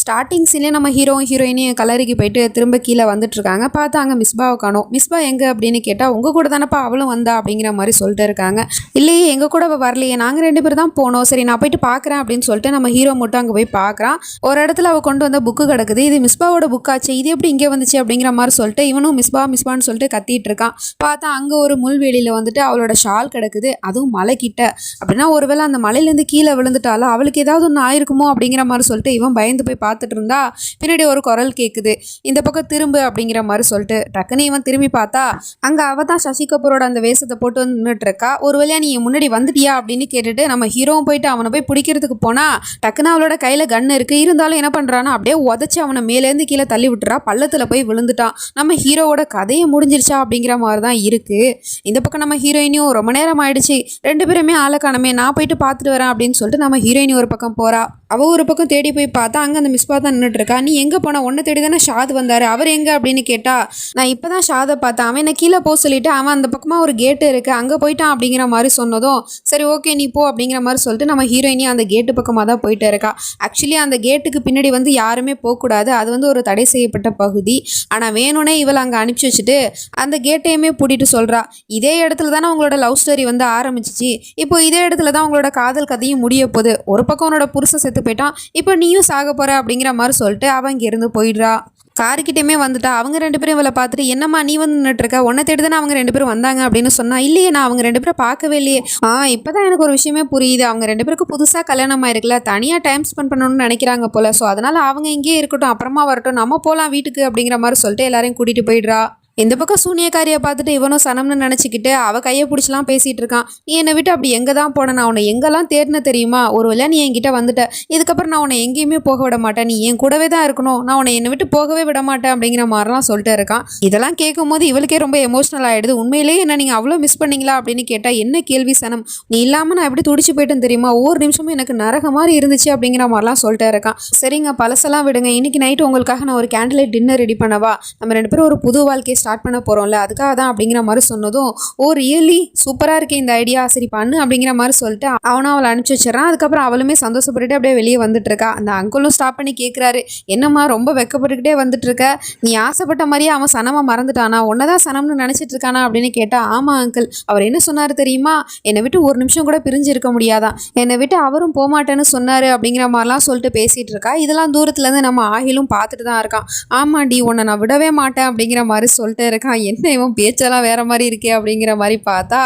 Starting நம்ம hero ஹீரோயினையும் கலரிக்கு போயிட்டு திரும்ப கீழே வந்துட்டு இருக்காங்க பார்த்தா அங்கே மிஸ்பாவை காணும் மிஸ்பா எங்கே? அப்படின்னு கேட்டால் உங்கள் கூட தானப்பா அவளும் வந்தா? அப்படிங்கிற மாதிரி சொல்லிட்டு இருக்காங்க. இல்லையே எங்கள் கூட வரலையே. நாங்கள் ரெண்டு பேர் தான் போனோம். சரி நான் போயிட்டு பார்க்குறேன். அப்படின்னு சொல்லிட்டு நம்ம ஹீரோ மட்டும் அங்கே போய் பார்க்குறான். ஒரு இடத்துல அவள் கொண்டு வந்த புக்கு கிடக்குது. இது மிஸ்பாவோட புக்காச்சு இது எப்படி இங்கே வந்துச்சு? அப்படிங்கிற மாதிரி சொல்லிட்டு இவனும் மிஸ்பா மிஸ்பான்னு சொல்லிட்டு கத்திட்டு இருக்கான். பார்த்தா அங்கே ஒரு முள்வெளியில் வந்துட்டு அவளோட ஷால் கிடக்குது. அதுவும் மலை கிட்ட அப்படின்னா ஒருவேளை அந்த மலையிலேருந்து கீழே விழுந்துட்டாலும் அவளுக்கு ஏதாவது ஒன்று ஆயிருக்குமோ? அப்படிங்கிற மாதிரி சொல்லிட்டு இவன் பயந்து போய் பார்த்துட்டு இருந்தா பின்னாடி ஒரு குரல் கேட்குது இந்த பக்கம் திரும்பு அப்படிங்கிற மாதிரி சொல்லிட்டு டக்குன்னு இவன் திரும்பி பார்த்தா அங்கே அவ தான் சசி கபூரோட அந்த வேஷத்தை போட்டு வந்து நின்றுட்டு இருக்கா ஒரு வழியா நீ முன்னாடி வந்துட்டியா? அப்படின்னு கேட்டுட்டு நம்ம ஹீரோவும் போயிட்டு அவனை போய் பிடிக்கிறதுக்கு போனா டக்குன்னு அவளோட கையில் கன் இருக்கு. இருந்தாலும் என்ன பண்ணுறான்னா அப்படியே உதச்சி அவனை மேலேருந்து கீழே தள்ளி விட்டுறா. பள்ளத்தில் போய் விழுந்துட்டான். நம்ம ஹீரோவோட கதையை முடிஞ்சிருச்சா அப்படிங்கிற மாதிரி தான் இருக்கு. இந்த பக்கம் நம்ம ஹீரோயினியும் ரொம்ப நேரம் ஆயிடுச்சு. ரெண்டு பேருமே ஆளை காணமே. நான் போயிட்டு பார்த்துட்டு வரேன் அப்படின்னு சொல்லிட்டு நம்ம ஹீரோயினி ஒரு பக்கம் போறா. அவ ஒரு பக்கம் தேடி போய் பார்த்தா அங்கே அந்த மிஸ்பா தான் நின்றுட்டு இருக்கா நீ எங்கே போன? உன்னை தேடி தானே ஷாத் வந்தார். அவர் எங்கே அப்படின்னு கேட்டா நான் இப்போ தான் ஷாதை பார்த்தேன். அவன் என்னை கீழே போக சொல்லிட்டு அவன் அந்த பக்கமாக ஒரு கேட்டு இருக்குது அங்கே போயிட்டான் அப்படிங்கிற மாதிரி சொன்னதும் சரி ஓகே நீ போ அப்படிங்கிற மாதிரி சொல்லிட்டு நம்ம ஹீரோயினி அந்த கேட்டு பக்கமாக தான் போயிட்டு இருக்கா. ஆக்சுவலி அந்த கேட்டுக்கு பின்னாடி வந்து யாருமே போகக்கூடாது அது வந்து ஒரு தடை செய்யப்பட்ட பகுதி. ஆனால் வேணும்னே இவளை அங்கே அனுப்பிச்சி வச்சுட்டு அந்த கேட்டையுமே பூட்டிட்டு சொல்கிறா இதே இடத்துல தானே உங்களோட லவ் ஸ்டோரி வந்து ஆரம்பிச்சிச்சு. இப்போ இதே இடத்துல தான் உங்களோட காதல் கதையும் முடிய போகுது. ஒரு பக்கம் உன்னோட புருஷன் செத்து போயிட்டான். இப்போ நீயும் சாக போகிற அப்படிங்கிற மாதிரி சொல்லிட்டு அவன் இங்கேருந்து போயிடுறா. காருக்கிட்டேயுமே வந்துட்டா. அவங்க ரெண்டு பேரும் இவளை பார்த்துட்டு என்னம்மா நீ வந்து நின்றுட்டு உன்னை தேடி தானே அவங்க ரெண்டு பேரும் வந்தாங்க? அப்படின்னு சொன்னா இல்லையே நான் அவங்க ரெண்டு பேரும் பார்க்கவே இல்லையே. ஆ இப்போதான் எனக்கு ஒரு விஷயமே புரியுது. அவங்க ரெண்டு பேருக்கு புதுசாக கல்யாணம் ஆயிருக்குல்ல. தனியாக டைம் ஸ்பெண்ட் பண்ணணும்னு நினைக்கிறாங்க போல. ஸோ அதனால அவங்க இங்கேயே இருக்கட்டும் அப்புறமா வரட்டும். நம்ம போகலாம் வீட்டுக்கு அப்படிங்கிற மாதிரி சொல்லிட்டு எல்லாரையும் கூட்டிகிட்டு போயிடுறா. இந்த பக்கம் சூனியக்காரியை பார்த்துட்டு இவனும் சனம்னு நினச்சிக்கிட்டு அவள் கையை பிடிச்சலாம் பேசிகிட்டு இருக்கான். நீ என்னை விட்டு அப்படி எங்கே தான் போன? நான் உன்னை எங்கெல்லாம் தேடின தெரியுமா? ஒரு வேளை நீ என்கிட்ட வந்துட்ட. இதுக்கப்புறம் நான் உன்னை எங்கேயுமே போக விட மாட்டேன். நீ என் கூடவே தான் இருக்கணும். நான் உன்னை என்னை விட்டு போகவே விட மாட்டேன் அப்படிங்கிற மாதிரிலாம் சொல்லிட்டு இருக்கான். இதெல்லாம் கேட்கும்போது இவளுக்கே ரொம்ப எமோஷனல் ஆகிடுது உண்மையிலேயே என்ன நீங்கள் அவ்வளோ மிஸ் பண்ணீங்களா அப்படின்னு கேட்டால் என்ன கேள்வி சனம்? நீ இல்லாமல் நான் எப்படி துடிச்சு போயிட்டேன் தெரியுமா? ஒவ்வொரு நிமிஷமும் எனக்கு நரக மாதிரி இருந்துச்சு அப்படிங்கிற மாதிரிலாம் சொல்லிட்டு இருக்கான். சரிங்க பழசெல்லாம் விடுங்க. இன்னைக்கு நைட்டு உங்களுக்காக நான் ஒரு கேண்டில் டின்னர் ரெடி பண்ணவா? நம்ம ரெண்டு பேரும் ஒரு புது வாழ்க்கையை ஸ்டார்ட் பண்ண போகிறோம்ல அதுக்காக தான் அப்படிங்கிற மாதிரி சொன்னதும் ஓ ரியலி சூப்பராக இருக்கே இந்த ஐடியா சரி பண்ணு அப்படிங்கிற மாதிரி சொல்லிட்டு அவனும் அவளை அனுப்பிச்சி வச்சிடறான். அதுக்கப்புறம் அவளுமே சந்தோஷப்பட்டுட்டு அப்படியே வெளியே வந்துட்டு இருக்கா. அந்த அங்கிளும் ஸ்டாப் பண்ணி கேட்குறாரு என்னம்மா ரொம்ப வெக்கப்பட்டுக்கிட்டே வந்துட்டு இருக்க? நீ ஆசைப்பட்ட மாதிரியே அவன் சனமாக மறந்துட்டானா? உன்னதான் சனம்னு நினச்சிட்டு இருக்கானா? அப்படின்னு கேட்டால் ஆமாம் அங்கிள் அவர் என்ன சொன்னார் தெரியுமா? என்னை விட்டு ஒரு நிமிஷம் கூட பிரிஞ்சு இருக்க முடியாதான் என்னை விட்டு அவரும் போகமாட்டேன்னு சொன்னார் அப்படிங்கிற மாதிரிலாம் சொல்லிட்டு பேசிகிட்டு இருக்கா. இதெல்லாம் தூரத்துலேருந்து நம்ம ஆகிலும் பார்த்துட்டு தான் இருக்கான். ஆமாண்டி உன்னை நான் விடவே மாட்டேன் அப்படிங்கிற மாதிரி சொல்லிட்டே இருக்கான். என்ன இவன் பேச்செல்லாம் வேற மாதிரி இருக்கே அப்படிங்கிற மாதிரி பார்த்தா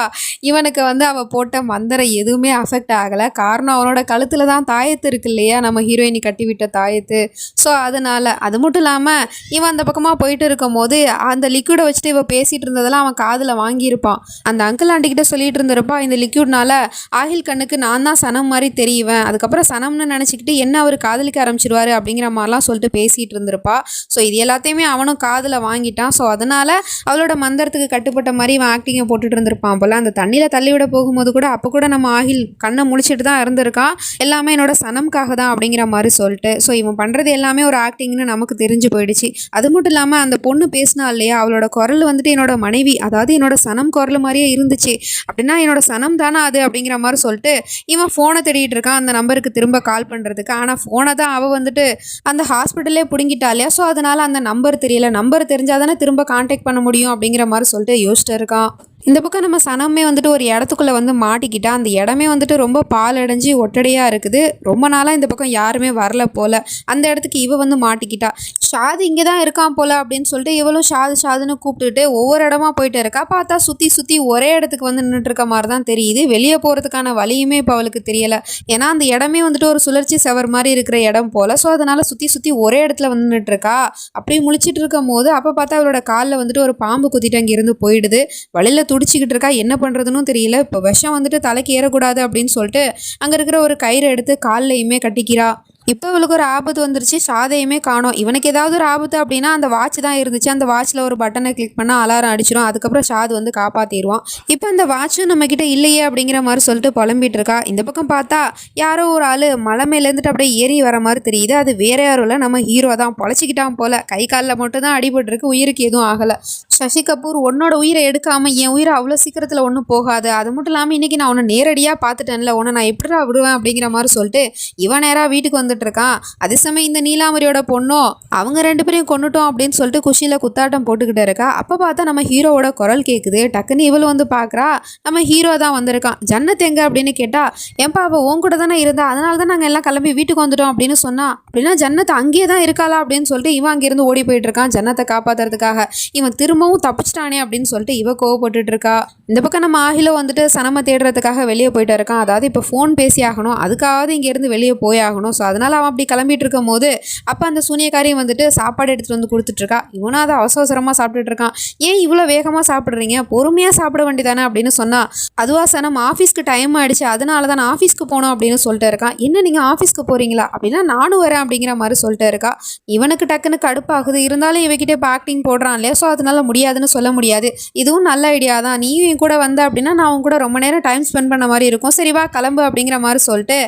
இவனுக்கு வந்து அவள் போட்ட மந்திரம் எதுவுமே அஃபெக்ட் ஆகலை. காரணம் அவனோட கழுத்தில் தான் தாயத்து இருக்கு இல்லையா? நம்ம ஹீரோயினி கட்டி விட்ட தாயத்து. ஸோ அதனால் அது மட்டும் இல்லாமல் இவன் அந்த பக்கமாக போயிட்டு இருக்கும் போது அந்த லிக்விடை வச்சுட்டு இவன் பேசிகிட்டு இருந்ததெல்லாம் அவன் காதில் வாங்கியிருப்பான். அந்த அங்கிள் ஆண்டிக்கிட்ட சொல்லிட்டு இருந்திருப்பா இந்த லிக்யூட்னால ஆகில் கண்ணுக்கு நான் தான் சனம் மாதிரி தெரியுவேன் அதுக்கப்புறம் சனம்னு நினச்சிக்கிட்டு என்ன அவர் காதலிக்க ஆரம்பிச்சிருவாரு அப்படிங்கிற மாதிரிலாம் சொல்லிட்டு பேசிகிட்டு இருந்திருப்பா. ஸோ இது எல்லாத்தையுமே அவனும் காதில் வாங்கிட்டான். ஸோ அதனால் அதனால் அவளோட மந்திரத்துக்கு கட்டுப்பட்ட மாதிரி இவன் ஆக்டிங்கை போட்டுட்டு இருந்திருப்பான் போல். அந்த தண்ணியில் தள்ளிவிட போகும்போது கூட அப்போ கூட நம்ம ஆகில் கண்ணை முழிச்சிட்டு தான் இருந்திருக்கான் எல்லாமே என்னோட சனம்காக தான் அப்படிங்கிற மாதிரி சொல்லிட்டு. ஸோ இவன் பண்ணுறது எல்லாமே ஒரு ஆக்டிங்னு நமக்கு தெரிஞ்சு போயிடுச்சு. அது மட்டும் இல்லாமல் அந்த பொண்ணு பேசினா இல்லையா அவளோட குரல் வந்துட்டு என்னோட மனைவி அதாவது என்னோட சனம் குரல் மாதிரியே இருந்துச்சு. அப்படின்னா என்னோட சனம் தானே அது அப்படிங்கிற மாதிரி சொல்லிட்டு இவன் ஃபோனை தேடிட்டு இருக்கான். அந்த நம்பருக்கு திரும்ப கால் பண்ணுறதுக்கு ஆனால் ஃபோனை தான் அவள் வந்துட்டு அந்த ஹாஸ்பிட்டலே பிடுங்கிட்டா இல்லையா? ஸோ அதனால் அந்த நம்பர் தெரியல. நம்பர் தெரிஞ்சால் தானே திரும்ப காண்டாக்ட் பண்ண முடியும் அப்படிங்கிற மாதிரி சொல்லிட்டு யோசிச்சிட்டு இருக்கான் இந்த பக்கம் நம்ம சனமே வந்துட்டு ஒரு இடத்துக்குள்ளே வந்து மாட்டிக்கிட்டா அந்த இடமே வந்துட்டு ரொம்ப பால் அடைஞ்சு ஒட்டடையாக இருக்குது. ரொம்ப நாளாக இந்த பக்கம் யாருமே வரல போல். அந்த இடத்துக்கு இவ வந்து மாட்டிக்கிட்டா. ஷாது இங்கே தான் இருக்கான் போல் அப்படின்னு சொல்லிட்டு இவளும் ஷாது ஷாதுன்னு கூப்பிட்டுட்டு ஒவ்வொரு இடமா போயிட்டு இருக்கா. பார்த்தா சுற்றி சுற்றி ஒரே இடத்துக்கு வந்து நின்றுட்டு மாதிரி தான் தெரியுது. வெளியே போகிறதுக்கான வழியுமே இப்போ அவளுக்கு தெரியலை. ஏன்னா அந்த இடமே வந்துட்டு ஒரு சுழற்சி செவர் மாதிரி இருக்கிற இடம் போல். ஸோ அதனால் சுற்றி சுற்றி ஒரே இடத்துல வந்து நின்றுட்டுருக்கா அப்படி அப்படியே முழிச்சிட்டு இருக்கும் போது அப்போ பார்த்தா அவளோட காலில் வந்துட்டு ஒரு பாம்பு குத்திட்டு அங்கேருந்து போயிடுது. வழியில் துடிச்சிக்கிட்டு இருக்கா? என்ன பண்ணுறதுன்னு தெரியல. இப்போ விஷம் வந்துட்டு தலைக்கு ஏறக்கூடாது அப்படின்னு சொல்லிட்டு அங்கே இருக்கிற ஒரு கயிறு எடுத்து கால்லையுமே கட்டிக்கிறா. இப்போ இவளுக்கு ஒரு ஆபத்து வந்துருச்சு. ஷாதையுமே காணோம். இவனுக்கு ஏதாவது ஒரு ஆபத்து அப்படின்னா அந்த வாட்ச் தான் இருந்துச்சு. அந்த வாட்ச்சில் ஒரு பட்டனை கிளிக் பண்ணால் அலாரம் அடிச்சிடும் அதுக்கப்புறம் ஷாது வந்து காப்பாற்றிடுவான் இப்போ அந்த வாட்சும் நம்மக்கிட்ட இல்லையே அப்படிங்கிற மாதிரி சொல்லிட்டு புலம்பிட்டு இருக்கா. இந்த பக்கம் பார்த்தா யாரோ ஒரு ஆள் மலை மேலேருந்துட்டு அப்படியே ஏறி வர மாதிரி தெரியுது. அது வேற யாரும் இல்லை நம்ம ஹீரோ தான். பொழைச்சிக்கிட்டான் போல. கை காலில் மட்டும் தான் உயிருக்கு எதுவும் ஆகலை. சசி கபூர் உன்னோட உயிரை எடுக்காமல் என் உயிரை அவ்வளோ சீக்கிரத்தில் ஒன்றும் போகாது. அது மட்டும் இல்லாமல் இன்றைக்கி நான் உன்னை நேரடியாக பார்த்துட்டேன்ல. உன்னை நான் எப்படிடா விடுவேன் அப்படிங்கிற மாதிரி சொல்லிட்டு இவன் நேராக வீட்டுக்கு வந்துட்டு இருக்கான் அதே சமயம் இந்த நீலாமரியோட பொண்ணும் அவங்க ரெண்டு பேரையும் கொண்டுட்டோம் அப்படின்னு சொல்லிட்டு குஷியில் குத்தாட்டம் போட்டுக்கிட்டே இருக்கா. அப்போ பார்த்தா நம்ம ஹீரோவோட குரல் கேட்குது டக்குன்னு இவள் வந்து பார்க்குறா நம்ம ஹீரோ தான் வந்திருக்கான். ஜன்னத் எங்க அப்படின்னு கேட்டால் ஏன்பா அவள் உன் கூட தானே இருந்தா? அதனால தான் நாங்கள் எல்லாம் கிளம்பி வீட்டுக்கு வந்துட்டோம் அப்படின்னு சொன்னா அப்படின்னா ஜன்னத் அங்கேயே தான் இருக்காளா அப்படின்னு சொல்லிட்டு இவன் அங்கேருந்து ஓடி போயிட்டு இருக்கான் ஜன்னத்தை காப்பாத்துறதுக்காக. இவன் திரும்பவும் தப்பிச்சிட்டானே அப்படின்னு சொல்லிட்டு இவ கோவப்பட்டுட்டு இருக்கா இந்த பக்கம் நம்ம ஆகிலோ வந்துட்டு சனம தேடுறதுக்காக வெளியே போயிட்டு இருக்கான். அதாவது இப்போ ஃபோன் பேசி ஆகணும். அதுக்காவது இங்கேருந்து வெளியே போய் ஆகணும். ஸோ அதனால் அவன் அப்படி கிளம்பிட்டு இருக்கும் போது அப்போ அந்த சூனியக்காரியும் வந்துட்டு சாப்பாடு எடுத்துகிட்டு வந்து கொடுத்துட்ருக்கா இவனும் அதை அவசர அவசரமாக சாப்பிட்டுட்டு இருக்கான் ஏன் இவ்வளோ வேகமாக சாப்பிட்றீங்க? பொறுமையாக சாப்பிட வேண்டியதானே? அப்படின்னு சொன்னா அதுவா நம்ம ஆஃபீஸ்க்கு டைம் ஆயிடுச்சு. அதனால தான் நான் ஆஃபீஸ்க்கு போகணும் அப்படின்னு சொல்லிட்டு இருக்கான் என்ன நீங்கள் ஆஃபீஸ்க்கு போகிறீங்களா அப்படின்னா நானும் வரேன் அப்படிங்கிற மாதிரி சொல்லிட்டு இருக்கா. இவனுக்கு டக்குன்னு கடுப்பாகுது. இருந்தாலும் இவகிட்ட இப்போ ஆக்டிங் போடுறான் இல்லையா? ஸோ அதனால முடியாதுன்னு சொல்ல முடியாது. இதுவும் நல்ல ஐடியா தான். நீயும் என் கூட வந்த அப்படின்னா நான் உன் கூட ரொம்ப நேரம் டைம் ஸ்பெண்ட் பண்ண மாதிரி இருக்கும். சரி வா கிளம்பு அப்படிங்கிற மாதிரி சொல்லிட்டு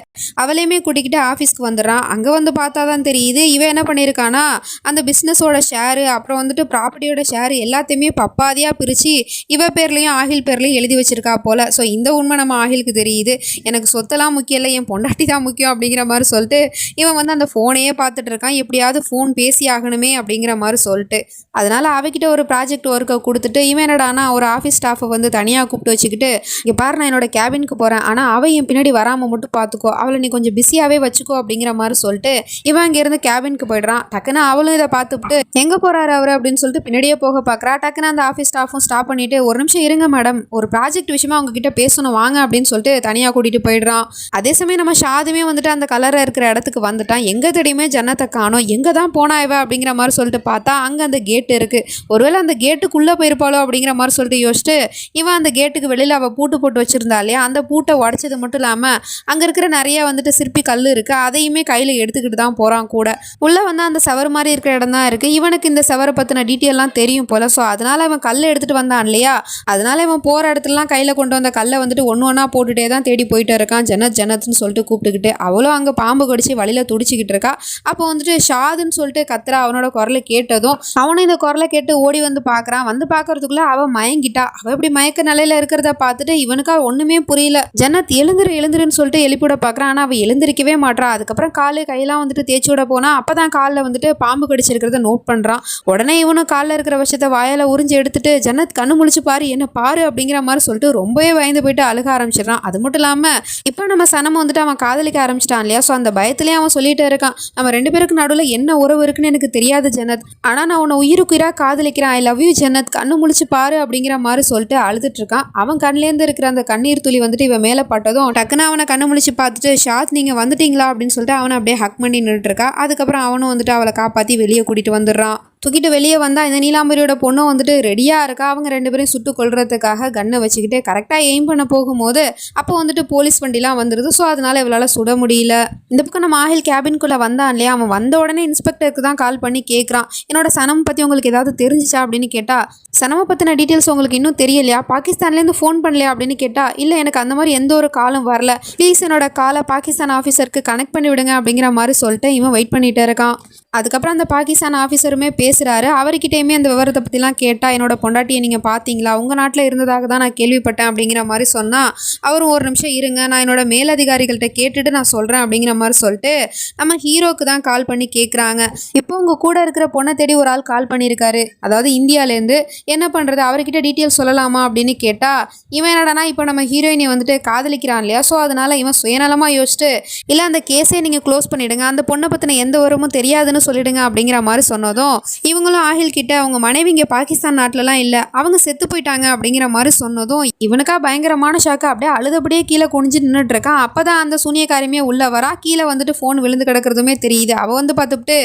அவளையுமே கூட்டிக்கிட்டு ஆஃபீஸ்க்கு வந்துடுறான். அங்கே வந்து பார்த்தா தான் தெரியுது. இவன் என்ன பண்ணியிருக்கானா அந்த பிஸ்னஸோட ஷேரு அப்புறம் வந்துட்டு ப்ராப்பர்ட்டியோட ஷேரு எல்லாத்தையுமே பப்பாதியாக பிரித்து இவ பேர்லேயும் ஆகில் பேர்லேயும் எழுதி வச்சிருக்கா போல். ஸோ இந்த உண்மை நம்ம ஆகிலுக்கு தெரியுது. எனக்கு சொத்தெல்லாம் முக்கியம் இல்லை என் பொண்டாட்டி தான் முக்கியம் அப்படிங்கிற மாதிரி சொல்லிட்டு இவன் வந்து அந்த ஃபோனையே பார்த்துட்டு இருக்கான். எப்படியாவது ஃபோன் பேசி ஆகணுமே அப்படிங்கிற மாதிரி சொல்லிட்டு. அதனால் அவகிட்ட ஒரு ப்ராஜெக்ட் ஒர்க்கை கொடுத்துட்டு இவன் என்னடானா ஒரு ஆஃபீஸ் ஸ்டாஃபை வந்து தனியாக கூப்பிட்டு வச்சுக்கிட்டு இங்கே பாரு நான் என்னோட கேபினுக்கு போகிறேன் ஆனால் அவள் என் பின்னாடி வராமல் மட்டும் பார்த்துக்கோ. அவளை நீ கொஞ்சம் பிஸியாகவே வச்சுக்கோ அப்படிங்கிற மாதிரி சொல்லிட்டு இவன் அங்கேருந்து கேபினுக்கு போயிடுறான். டக்குன்னு அவளும் இதை பார்த்துட்டு எங்கே போகிறாரு அவர்? அப்படின்னு சொல்லிட்டு பின்னாடியே போக பார்க்குறா. டக்குன்னு அந்த ஆஃபீஸ் ஸ்டாஃபும் ஸ்டாப் பண்ணிட்டு ஒரு நிமிஷம் இருங்க மேடம் ஒரு ப்ராஜெக்ட் விஷயமா உங்ககிட்ட பேசணும். வாங்க. அப்படின்னு சொல்லிட்டு தனியாக கூட்டிகிட்டு போயிடுறான். அதே சமயம் நம்ம ஷாதுமே வந்துட்டு அந்த கலரில் இருக்கிற இடத்துக்கு வந்துட்டான். எங்கே தெரியுமே ஜன்னத்தை காணோம். எங்கே தான் போனா இவ அப்படிங்கிற மாதிரி சொல்லிட்டு பார்த்தா அங்கே அந்த கேட்டு இருக்குது ஒருவேளை அந்த கேட்டுக்குள்ளே போயிருப்பாளோ அப்படிங்கிற மாதிரி சொல்லிட்டு யோசிச்சுட்டு இவன் அந்த கேட்டுக்கு வெளியில் அவள் பூட்டு போட்டு வச்சுருந்தா இல்லையா? அந்த பூட்டை உடச்சது மட்டும் இல்லாமல் அங்கே இருக்கிற நிறைய வந்துட்டு சிற்பி கல் இருக்குது அதையுமே கையில் எடுத்துக்கிட்டு தான் போகிறான் கூட. உள்ளே வந்து அந்த சவர் மாதிரி இருக்கிற இடம் தான் இருக்குது இவனுக்கு இந்த சவரை பற்றின டீட்டெயிலாம் தெரியும் போல். ஸோ அதனால் அவன் கல் எடுத்துகிட்டு வந்தான் இல்லையா? அதனால் இவன் போகிற இடத்துலலாம் கையில் கொண்டு வந்த கல்லை வந்துட்டு ஒன்று ஒன்றா போட்டுகிட்டே தான் தேடி போயிட்டு இருக்கான். ஜனத் ஜனத்னு சொல்லிட்டு கூப்பிட்டுக்கிட்டு அவளும் அங்கே பாம்பு கடிச்சு வழியில் துடிச்சிக்கிட்டு இருக்கா. அப்போ வந்துட்டு ஷாதுன்னு சொல்லிட்டு கத்துறா அவனோட குரலை கேட்டதும் அவனும் இந்த குரலை கேட்டு ஓடி வந்து பார்க்குறான் வந்து பார்க்கறதுக்குள்ள அவன் மயங்கிட்டா. அவள் இப்படி மயக்க நிலையில் இருக்கிறத பார்த்துட்டு இவனுக்கா ஒன்றுமே புரியல. ஜன்னத் எழுந்துரு எழுந்துருன்னு சொல்லிட்டு எழுப்பிவிட பார்க்குறான் ஆனால் அவள் எழுந்திருக்கவே மாட்டான் அதுக்கப்புறம் கால் கையெல்லாம் வந்துட்டு தேய்ச்சி விட போனால் அப்போ தான் காலில் வந்துட்டு பாம்பு கடிச்சிருக்கிறத நோட் பண்ணுறான் உடனே இவனும் காலில் இருக்கிற விஷயத்த வாயால் உறிஞ்சி எடுத்துட்டு ஜன்னத் கண்ணு முழிச்சு பாரு என்ன பாரு அப்படிங்கிற மாதிரி சொல்லிட்டு ரொம்பவே பயந்து போயிட்டு அழுக ஆரம்பிச்சிடுறான். அது மட்டும் இல்லாமல் இப்போ நம்ம சனம் வந்துட்டு அவன் காதலிக்க ஆரம்பிச்சிட்டான் இல்லையா? ஸோ அந்த பயத்துலேயே அவன் சொல்லிட்டே இருக்கான். நம்ம ரெண்டு பேருக்கு நடுவில் என்ன உறவு இருக்குன்னு எனக்கு தெரியாது ஜன்னத். ஆனால் நான் உன்னை உயிருக்குயிராக காதலிக்கிறேன். I love you Jannat. கண்ணு முழிச்சு பாரு அப்படிங்கிற மாதிரி சொல்லிட்டு அழுதுட்டு இருக்கான். அவன் கண்ணிலேருந்து இருக்கிற அந்த கண்ணீர் துளி வந்துட்டு இவன் மேலே பட்டதும் டக்குன்னு அவனை கண்ணு முழிச்சு பார்த்துட்டு ஷாத் நீங்கள் வந்துட்டீங்களா? அப்படின்னு சொல்லிட்டு அவனை அப்படியே ஹக் பண்ணி நின்றுட்டுருக்கா அதுக்கப்புறம் அவனும் வந்துட்டு அவளை காப்பாற்றி வெளியே கூட்டிகிட்டு வந்துடுறான். தூக்கிட்டு வெளியே வந்தால் இந்த நீலாம்பரியோட பொண்ணும் வந்துட்டு ரெடியாக இருக்கா? அவங்க ரெண்டு பேரையும் சுட்டு கொள்றதுக்காக கன்னை வச்சுக்கிட்டு கரெக்டாக எய்ம் பண்ண போகும்போது அப்போ வந்துட்டு போலீஸ் வண்டிலாம் வந்துடுது ஸோ அதனால் இவளால் சுட முடியல. இந்த பக்கம் நம்ம ஆஹில் கேபின்குள்ளே வந்தான் இல்லையா? அவன் வந்த உடனே இன்ஸ்பெக்டருக்கு தான் கால் பண்ணி கேட்குறான். என்னோட சனம் பற்றி உங்களுக்கு ஏதாவது தெரிஞ்சிச்சா அப்படின்னு கேட்டால் சனமை பற்றின டீட்டெயில்ஸ் உங்களுக்கு இன்னும் தெரியலையா? பாகிஸ்தான்லேருந்து ஃபோன் பண்ணலையா அப்படின்னு கேட்டால் இல்லை எனக்கு அந்த மாதிரி எந்த ஒரு காலும் வரல. ப்ளீஸ் என்னோட காலை பாகிஸ்தான் ஆஃபீஸருக்கு கனெக்ட் பண்ணி விடுங்க அப்படிங்கிற மாதிரி சொல்லிட்டு இவன் வெயிட் பண்ணிகிட்டே இருக்கான். அதுக்கப்புறம் அந்த பாகிஸ்தான் ஆஃபீஸருமே பேசுகிறாரு அவர்கிட்டயுமே அந்த விவரத்தை பற்றிலாம் கேட்டால் என்னோட பொண்டாட்டியை நீங்கள் பார்த்தீங்களா உங்கள் நாட்டில் இருந்ததாக தான் நான் கேள்விப்பட்டேன் அப்படிங்கிற மாதிரி சொன்னால் அவரும் ஒரு நிமிஷம் இருங்க நான் என்னோட மேலதிகாரிகள்கிட்ட கேட்டுட்டு நான் சொல்கிறேன் அப்படிங்கிற மாதிரி சொல்லிட்டு நம்ம ஹீரோக்கு தான் கால் பண்ணி கேட்குறாங்க இப்போ உங்கள் கூட இருக்கிற பொண்ணை தேடி ஒரு ஆள் கால் பண்ணியிருக்காரு அதாவது இந்தியாவிலேருந்து என்ன பண்ணுறது அவர்கிட்ட டீட்டெயில்ஸ் சொல்லலாமா? அப்படின்னு கேட்டால் இவன் என்னடானா இப்போ நம்ம ஹீரோயினை வந்துட்டு காதலிக்கிறான் இல்லையா? ஸோ அதனால் இவன் சுயநலமாக யோசிச்சுட்டு இல்லை அந்த கேஸே நீங்கள் க்ளோஸ் பண்ணிவிடுங்க அந்த பொண்ணை பற்றின எந்த உரமும் தெரியாதுன்னு வந்து சொல்லிடுங்க அப்படிங்கிற மாதிரி சொன்னதும் இவங்களும் ஆஹில் கிட்ட அவங்க மனைவி இங்கே பாகிஸ்தான் நாட்டிலலாம் இல்லை அவங்க செத்து போயிட்டாங்க அப்படிங்கிற மாதிரி சொன்னதும் இவனுக்கா பயங்கரமான ஷாக்கு அப்படியே அழுதபடியே கீழே குனிஞ்சு நின்றுட்டு இருக்கான் அப்பதான் அந்த சூனியக்காரியமே உள்ள வரா கீழே வந்துட்டு ஃபோன் விழுந்து கிடக்கிறதுமே தெரியுது. அவ வந்து பார்த்துட்டு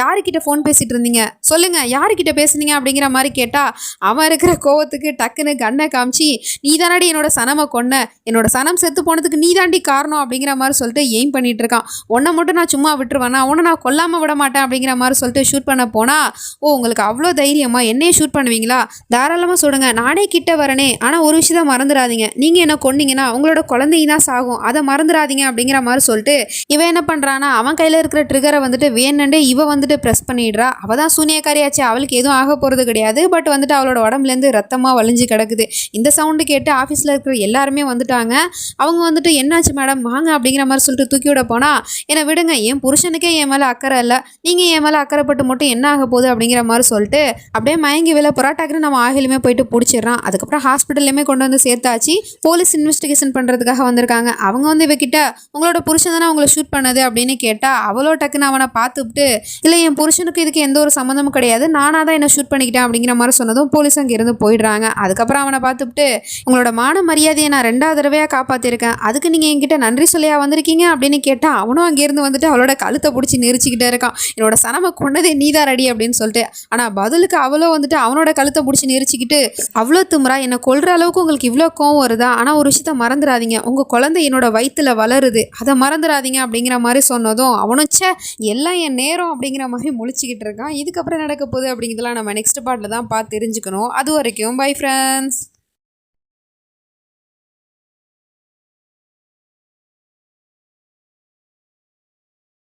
யாருக்கிட்ட ஃபோன் பேசிட்டு இருந்தீங்க? சொல்லுங்க யாருக்கிட்ட பேசுனீங்க? அப்படிங்கிற மாதிரி கேட்டா அவன் இருக்கிற கோவத்துக்கு டக்குன்னு கண்ணை காமிச்சு நீ தானடி என்னோட சனமை கொன்ன? என்னோட சனம் செத்து போனதுக்கு நீ தாண்டி காரணம்? அப்படிங்கிற மாதிரி சொல்லிட்டு எய்ம் பண்ணிட்டு இருக்கான். உன்னை மட்டும் நான் சும்மா விட்டுருவேனா? உன்னை நான் கொல்லாம விட மாட்டேன்? அப்படிங்கிற மாதிரி சொல்லிட்டு ஷூட் பண்ண போனால் ஓ உங்களுக்கு அவ்வளோ தைரியமா என்னையே ஷூட் பண்ணுவீங்களா? தாராளமாக சொல்லுங்க. நானே கிட்ட வரனே. ஆனால் ஒரு விஷயத்தை மறந்துடாதீங்க. நீங்கள் என்ன கொன்னீங்கன்னா உங்களோட குழந்தைங்க தான் சாகும். அதை மறந்துடாதீங்க அப்படிங்கிற மாதிரி சொல்லிட்டு இவன் என்ன பண்ணுறான்னா அவன் கையில் இருக்கிற ட்ரிகரை வந்துட்டு வேணுண்டே இவன் வந்துட்டு ப்ரெஸ் பண்ணிடுறா. அவள் தான் சூனியக்காரியாச்சு. அவளுக்கு எதுவும் ஆக போகிறது கிடையாது. பட் வந்துட்டு அவளோட உடம்புலேருந்து ரத்தமாக வலிஞ்சு கிடக்குது. இந்த சவுண்டு கேட்டு ஆஃபீஸில் இருக்கிற எல்லாருமே வந்துட்டாங்க. அவங்க வந்துட்டு என்னாச்சு மேடம் வாங்க அப்படிங்கிற மாதிரி சொல்லிட்டு தூக்கி விட போனால் என்னை விடுங்க. என் புருஷனுக்கே என் மேலே அக்கறை இல்லை. நீங்கள் என் மேலே அக்கறைப்பட்டு மட்டும் என்ன ஆக போகுது அப்படிங்கிற மாதிரி சொல்லிட்டு அப்படியே மயங்கி வில புறாட்டாக்குன்னு நம்ம ஆகிலுமே போயிட்டு பிடிச்சிடுறான். அதுக்கப்புறம் ஹாஸ்பிட்டல்லையுமே கொண்டு வந்து சேர்த்தாச்சு. போலீஸ் இன்வெஸ்டிகேஷன் பண்ணுறதுக்காக வந்திருக்காங்க. அவங்க வந்து இவகிட்ட உங்களோட புருஷன் தானே உங்களை ஷூட் பண்ணது? அப்படின்னு கேட்டால் அவளோ டக்குன்னு அவனை பார்த்துவிட்டு இல்லை என் புருஷனுக்கு இதுக்கு எந்த ஒரு சம்மந்தமும் கிடையாது. நானாக தான் என்ன ஷூட் பண்ணிக்கிட்டேன். அப்படிங்கிற மாதிரி சொன்னதும் போலீஸ் அங்கேருந்து போயிடுறாங்க. அதுக்கப்புறம் அவனை பார்த்துவிட்டு உங்களோட மான மரியாதையை நான் ரெண்டாவது தடவையாக காப்பாற்றிருக்கேன் அதுக்கு நீங்கள் என்கிட்ட நன்றி சொல்லியா வந்திருக்கீங்க? அப்படின்னு கேட்டால் அவனும் அங்கேருந்து வந்துட்டு அவளோட கழுத்தை பிடிச்சி நெரிச்சிக்கிட்டே இருக்கான். என்னோட சனமை கொண்டதே நீதான் ரெடி அப்படின்னு சொல்லிட்டு ஆனால் பதிலுக்கு அவளோ வந்துட்டு அவனோட கழுத்தை பிடிச்சி நெரிச்சிக்கிட்டு அவ்வளோ திமுறா என்னை கொல்ற அளவுக்கு உங்களுக்கு இவ்வளோ கோவம் வருதா? ஆனால் ஒரு விஷயத்த மறந்துடாதீங்க உங்கள் குழந்தை என்னோட வயிற்றுல வளருது. அதை மறந்துடாதீங்க அப்படிங்கிற மாதிரி சொன்னதும் அவனும் ச்சே எல்லாம் என் நேரம் அப்படிங்கிற மாதிரி முழிச்சிக்கிட்டு இருக்கான். இதுக்கப்புறம் நடக்க போகுது அப்படிங்கிறதுலாம் நம்ம நெக்ஸ்ட் பாட்டில் தான் பார்த்து தெரிஞ்சுக்கணும். அது வரைக்கும் பை ஃப்ரெண்ட்ஸ்